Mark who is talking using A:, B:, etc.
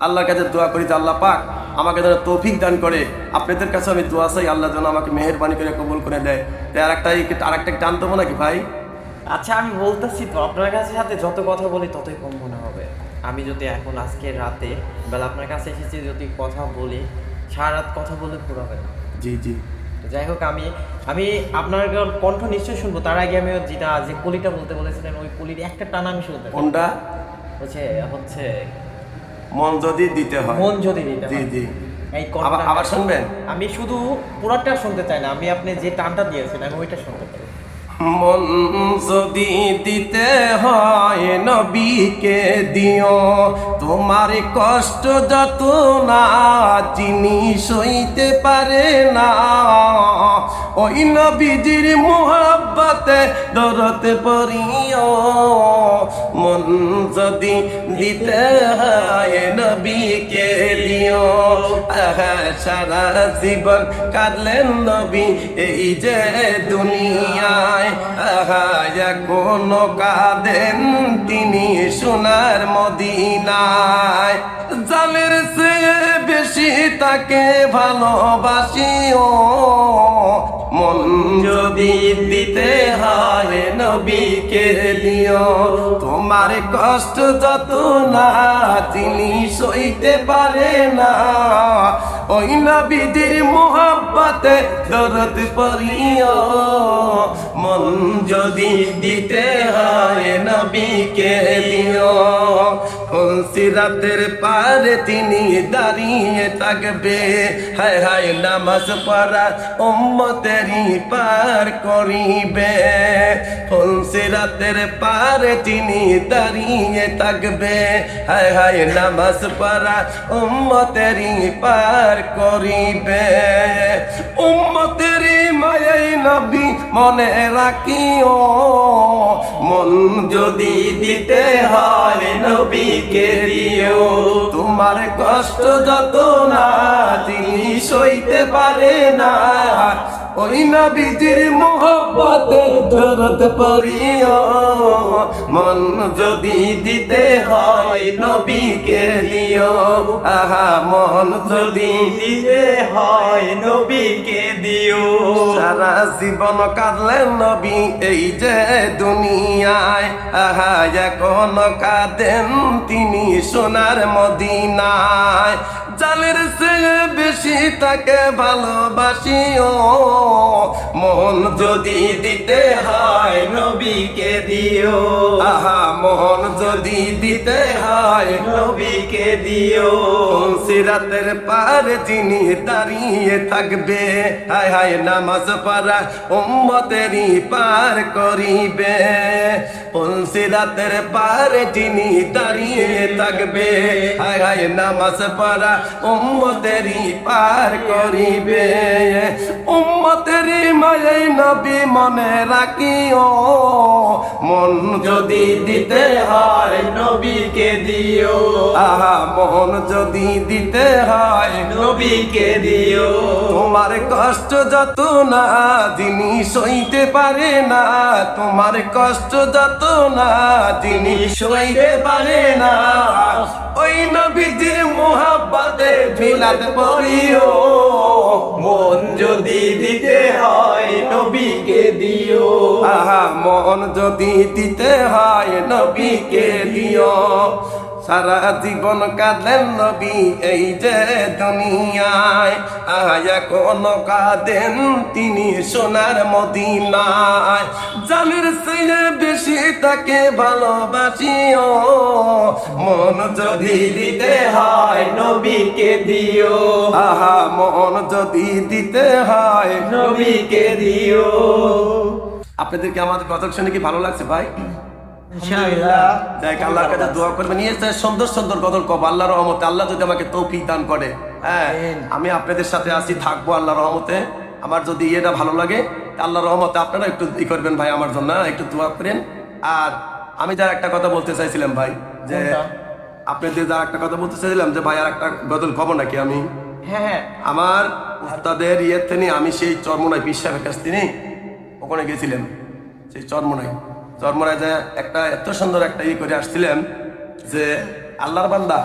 A: আল্লাহর কাছে দোয়া করি যে আল্লাহ পাক আমাকে যেন তৌফিক দান করে। আপনাদের কাছে আমি দোয়া চাই আল্লাহ যেন আমাকে মেহেরবানি করে কবুল করে দেয় তাই আর একটা আর একটা টান দেবো নাকি ভাই?
B: আচ্ছা আমি বলতেছি তো আপনার কাছে সাথে যত কথা বলি ততই কম মনে হবে। আমি যদি এখন আজকে রাতে বেলা আপনার কাছে এসেছি যদি কথা বলি সারা রাত কথা বলে ঘুরাবে না।
A: জি জি।
B: তো যাই হোক আমি আমি আপনার কণ্ঠ নিশ্চয়ই শুনব। তার আগে আমি যেটা যে কলিটা বলতে বলেছিলেন ওই কলির একটা টানা আমি শুনতে।
A: কোনটা?
B: হচ্ছে হচ্ছে
A: মন যদি দিতে হয়।
B: মন যদি দিতে
A: জি জি।
B: এই
A: আবার আবার শুনবেন?
B: আমি শুধু পুরোটা শুনতে চাই না আমি আপনি যে টানটা দিয়েছেন আমি ওইটা শুনতে চাই।
A: মন যদি দিতে হয় নবীকে দিও তোমার কষ্ট যত না জিনিস হইতে পারে না। ওই নবীজির মোহাব্বতে দরতে পড়িও। মন যদি দিতে হয় নবীকে দিও আহা, সারা জীবন কাঁদলেন নবী এই যে দুনিয়ায়। আহা, এখনও কাঁদেন তিনি সোনার মদিনায়। জালের চেয়ে বেশি তাকে ভালোবাসিও মন যদি দিতে হয় নবীকে দিও। তোমার কষ্ট যত না তিনি সইতে পারে না। ওই নবীদের মোহাব্বতে দরদ পড়িও। মন যদি দিতে হয় নবীকে দিও। সিরাতের পারে তিনি দাঁড়িয়ে থাকবে। হায় হায় নামাজ পড়া উম্মতেরই পার করিবে। সিরাতের পারে তিনি দাঁড়িয়ে থাকবে। হায় হায় নামাজ পড়া উম্মতেরই পার করিবে। উম্মতেরই মায়াই নবী মনে রাখিও। মন যদি দিতে হয় নবীকে দিও। তোমার কষ্ট যত না তিনি সইতে পারে না। ওই নবীজির মোহব্বতে ধরত পড়িও। মন যদি দিতে হয় নবীকে দিও। আহা, মন যদি দিতে হয় নবীকে দিও। সারা জীবন কাঁদলেন নবী এই যে দুনিয়ায়। আহা, এখন কাঁদেন তিনি সোনার মদিনায়। জালের চেয়ে বেশি তাকে ভালোবাসিও মন যদি দিতে হয় নবীকে দিও। আহা মন যদি দিতে হয় নবীকে দিও। সিরাতের পার যিনি দাঁড়িয়ে থাকবে হায় হায় নামাজ পড়া উম্মতেরই পার করিবে। সিরাতের পার যিনি দাঁড়িয়ে থাকবে হায় হায় নামাজ পড়া উম্মতেরই পার করিবে। নবী মনে রাখিও। মন যদি দিতে হয় নবীকে দিও। আহা, মন যদি দিতে হয় নবীকে দিও। তোমার কষ্ট যত না যিনি সইতে পারে না, তোমার কষ্ট যত না যিনি সইতে পারে না, ওই নবীজির মোহাব্বতে ফিলাত পড়িও। আহা, মন যদি দিতে হয় নবীকে দিও। সারা জীবন কাঁদলেন নবী এই যে দুনিয়ায়। আয়া কোন কাঁদেন তিনি সোনার মদিনায়। জানের চেয়ে বেশি তাকে ভালোবাসিও। মন যদি দিতে হয় নবীকে দিও। আহা, মন যদি দিতে হয় নবীকে দিও। আপনাদেরকে আমাদের কথা শুনে কি ভালো লাগছে ভাই? যাই আল্লাহর কাছে দোয়া করবেন সুন্দর সুন্দর গদল কব আল্লাহ রহমতে। আল্লাহ যদি আমাকে তৌফিক দান করে হ্যাঁ আমি আপনাদের সাথে আছি থাকব আল্লাহ রহমতে। আমার যদি ইয়েটা ভালো লাগে আল্লাহ রহমতে আপনারা একটু ই করবেন ভাই আমার জন্য হ্যাঁ? একটু দোয়া করেন। আর আমি যার একটা কথা বলতে চাইছিলাম ভাই যে আপনাদের যার একটা কথা বলতে চাইছিলাম যে ভাই আর একটা গদল কব নাকি আমি?
B: হ্যাঁ হ্যাঁ।
A: আমার উস্তাদের ইয়ের থেকে আমি সেই চরমনায় বিশ্বাসের কাছ থেকে ওখানে গেছিলাম সেই চরমনায়। চরমনায় যে একটা এত সুন্দর একটা ইয়ে করে আসছিলেন যে আল্লাহর বান্দা